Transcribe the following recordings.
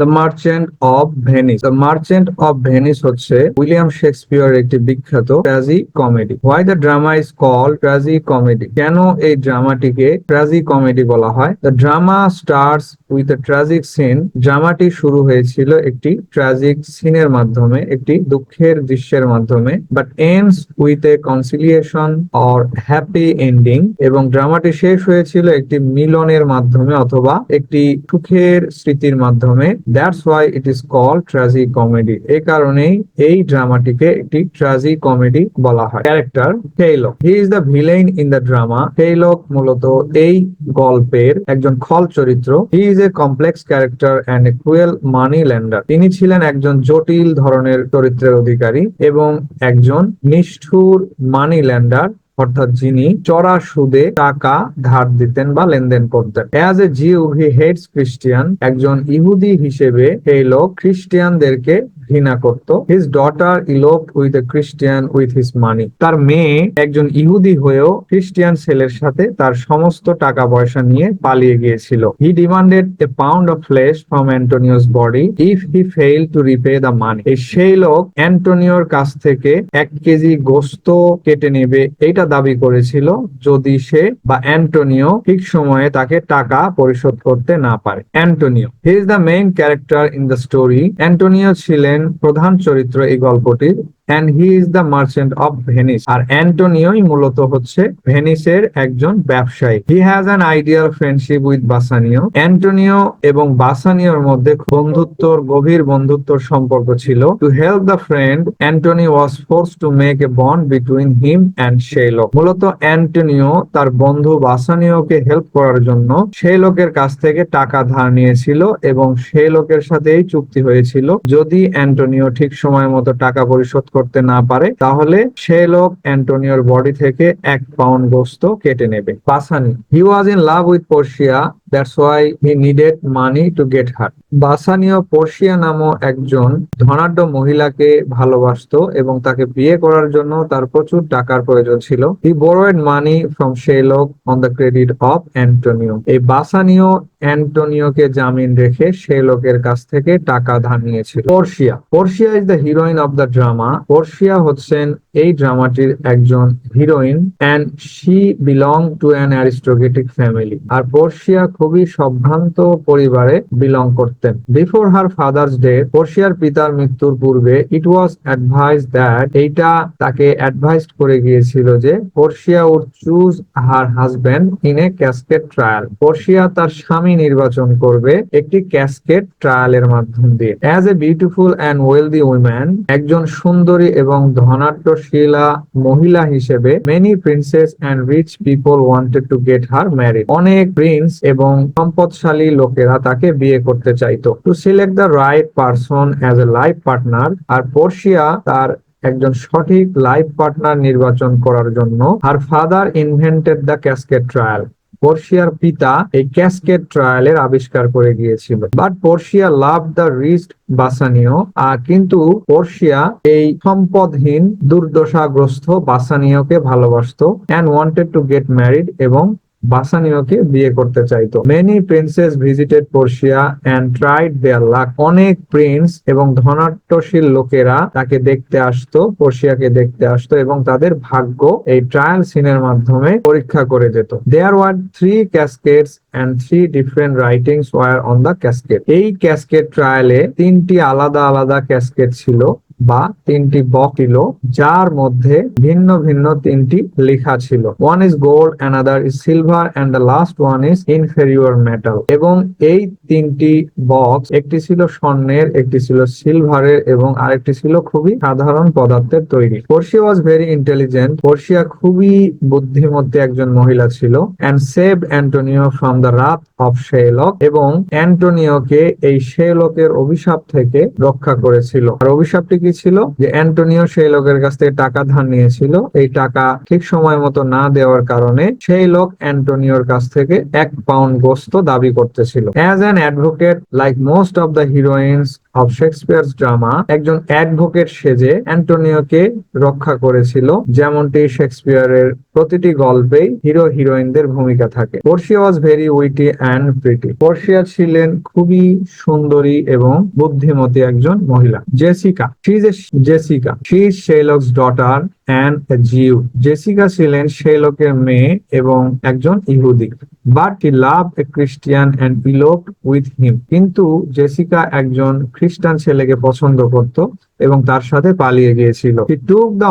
The merchant of Venice the merchant of Venice হচ্ছে William Shakespeare একটি বিখ্যাত tragicomedy why the drama is call tragicomedy কেন এই ড্রামাটিকে ট্র্যাজি কমেডি বলা হয়? The drama starts with a tragic scene ড্রামাটি শুরু হয়েছিল একটি ট্র্যাজিক সিনের মাধ্যমে, একটি দুঃখের দৃশ্যের মাধ্যমে but ends with a conciliation or happy ending এবং ড্রামাটি শেষ হয়েছিল একটি মিলনের মাধ্যমে অথবা একটি সুখের স্মৃতির মাধ্যমে। That's why it is call tragicomedy এই কারণেই এই ড্রামাটিকে একটি ট্র্যাজি কমেডি বলা হয়। Character Shylock he is the villain in the drama Shylock মূলত এই গল্পের একজন খল চরিত্র। He is a complex character and a cruel money lender তিনি ছিলেন একজন জটিল ধরনের চরিত্রের অধিকারী এবং একজন নিষ্ঠুর মানি ল্যান্ডার অর্থাৎ যিনি চড়া সুদে টাকা ধার দিতেন বা লেনদেন করতেন। As a Jew he hates Christian একজন ইহুদি হিসেবে এই লোক খ্রিস্টিয়ানদেরকে ঘৃণা করত। His daughter elope with a Christian with his money তার মেয়ে একজন ইহুদি হয়েও খ্রিস্টিয়ান ছেলের সাথে তার সমস্ত টাকা পয়সা নিয়ে পালিয়ে গিয়েছিল। He demanded a pound of flesh from Antonio's body if he fail to repay the money এই সেই লোক অ্যান্টোনিওর কাছ থেকে এক কেজি গোস্ত কেটে নেবে এটা দাবি করেছিল যদি সে বা অ্যান্টোনিও ঠিক সময়ে তাকে টাকা পরিশোধ করতে না পারে। Antonio. He is the main character in the story Antonio ছিলেন প্রধান চরিত্র এই গল্পটির। And he is the merchant of Venice আর অ্যান্টোনিওই মূলত হচ্ছে ভেনিসের একজন ব্যবসায়ী। He has an ideal friendship with Bassanio. Antonio এবং বাসানিওর মধ্যে বন্ধুত্বর, গভীর বন্ধুত্বর সম্পর্ক ছিল। To help the friend Antony was force to make a bond between him and Shylock মূলত অ্যান্টোনিও তার বন্ধু বাসানিওকে হেল্প করার জন্য সেই লোকের কাছ থেকে টাকা ধার নিয়েছিল এবং সেই লোকের সাথেই চুক্তি হয়েছিল। যদি অ্যান্টোনিও ঠিক সময় মতো টাকা পরিশোধ করতে না পারে, তাহলে সে লোক অ্যান্টোনিওর বডি থেকে এক পাউন্ড গোস্ত কেটে নেবে। Bassanio he was in love with Portia that's why he needed money to get her Bassanio Portia নামক একজন ধনাঢ্য মহিলাকে ভালোবাসতো এবং তাকে বিয়ে করার জন্য তার প্রচুর টাকার প্রয়োজন ছিল। He borrowed money from Shylock on the credit of Antonio এই বাসানীয় অ্যান্টোনিওকে জামিন রেখে সে লোকের কাছ থেকে টাকা ধার নিয়েছিল। Portia Portia is the heroine of the drama Portia হচ্ছেন এই ড্রামাটির একজন heroine and she belong to an aristocratic family R Portia খুবই সম্ভ্রান্ত পরিবারে বিলং করতেন। বিফোর হার ফাদার্স ডে পর্শিয়ার পিতার মৃত্যুর পূর্বে ইট ওয়াজ অ্যাডভাইস দ্যাট এইটা তাকে অ্যাডভাইস করে গিয়েছিল যে Portia would choose her husband in a casket trial Portia তার স্বামী নির্বাচন করবে একটি ক্যাসকেট ট্রায়ালের মাধ্যম দিয়ে। As a beautiful and wealthy woman একজন সুন্দরী এবং ধনাঢ্যশীলা মহিলা হিসেবে many princes and rich people wanted to get her married অনেক প্রিন্স এবং সম্পদশালী লোকেরা তাকে বিয়ে করতে চাইতো। To select the right person as a life partner R Portia তার একজন সঠিক লাইফ পার্টনার নির্বাচন করার জন্য her father invented the casket trial পর্শিয়ার পিতা এই ক্যাসকেট ট্রায়ালের আবিষ্কার করে গিয়েছিল। But Portia love the rest Bassanio আর কিন্তু পর্শিয়া এই সম্পদহীন, দুর্দশাগ্রস্ত বাসানীয়কে ভালোবাসতো and wanted to get married এবং বাসানীয়কে বিয়ে করতে চাইতো। Many princes visited Portia and tried their luck অনেক প্রিন্স এবং ধনাট্যশীল লোকেরা তাকে দেখতে আসতো পর্শিয়াকে দেখতে আসতো এবং তাদের ভাগ্য এই ট্রায়াল সিনের মাধ্যমে পরীক্ষা করে যেত। There were three caskets and three different writings were on the casket এই ক্যাসকেট ট্রায়ালে তিনটি আলাদা আলাদা ক্যাসকেট ছিল। বা তিনটি বক ছিল যার মধ্যে ভিন্ন ভিন্ন তিনটি লেখা ছিল। One is gold another is silver and the last one is inferior metal এবং এই তিনটি বক্স একটি ছিল স্বর্ণের, একটি ছিল সিলভারের এবং আরেকটি ছিল খুবই সাধারণ পদার্থের তৈরি। Portia was very intelligent Portia খুবই বুদ্ধিমত্তি একজন মহিলা ছিল and save Antonio from the wrath of Shylock এবং অ্যান্টোনিওকে এই শেলকের অভিশাপ থেকে রক্ষা করেছিল। আর অভিশাপটি কি ছিল যে অ্যান্টোনিও সেই লোকের কাছ থেকে টাকা ধার নিয়েছিল। এই টাকা ঠিক সময় মতো না দেওয়ার কারণে সেই লোক অ্যান্টোনিওর কাছ থেকে এক পাউন্ড গোস্ত দাবি করতেছিল। As an advocate like most of the heroines of Shakespeare's drama একজন অ্যাডভোকেট সেজে অ্যান্টোনিওকে রক্ষা করেছিল, যেমনটি শেক্সপিয়ারের প্রতিটি গল্পেই হিরো হিরোইনদের ভূমিকা থাকে। Portia was very witty and pretty Portia ছিলেন খুবই সুন্দরী এবং বুদ্ধিমতী একজন মহিলা। Jessica she is Jessica she is Shylock's daughter and Jew Jessica ছিলেন শেলকের মেয়ে এবং একজন ইহুদি but he love a Christian and elope with him কিন্তু জেসিকা একজন খ্রিস্টান ছেলেকে পছন্দ করত। এবং তার সাথে পালিয়ে গিয়েছিল।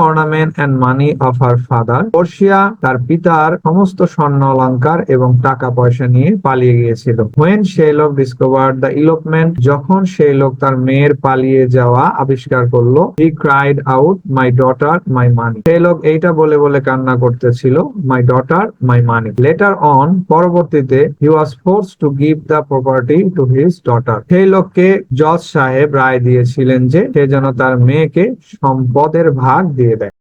Ornament and money of her father Portia তার পিতার সমস্ত স্বর্ণ অলংকার এবং টাকা পয়সা নিয়ে পালিয়ে গিয়েছিল। When Shylock discover the elopement যখন শেলক তার মেয়ের পালিয়ে যাওয়া আবিষ্কার করল he cried out my daughter my money Shylock এইটা বলে বলে কান্না করতেছিল my daughter my money later on পরবর্তীতে he was force to give the property to his daughter সেই লোককে জজ সাহেব রায় দিয়েছিলেন যে, সে যেন তার মেয়েকে সম্পদের ভাগ দিয়ে দেয়।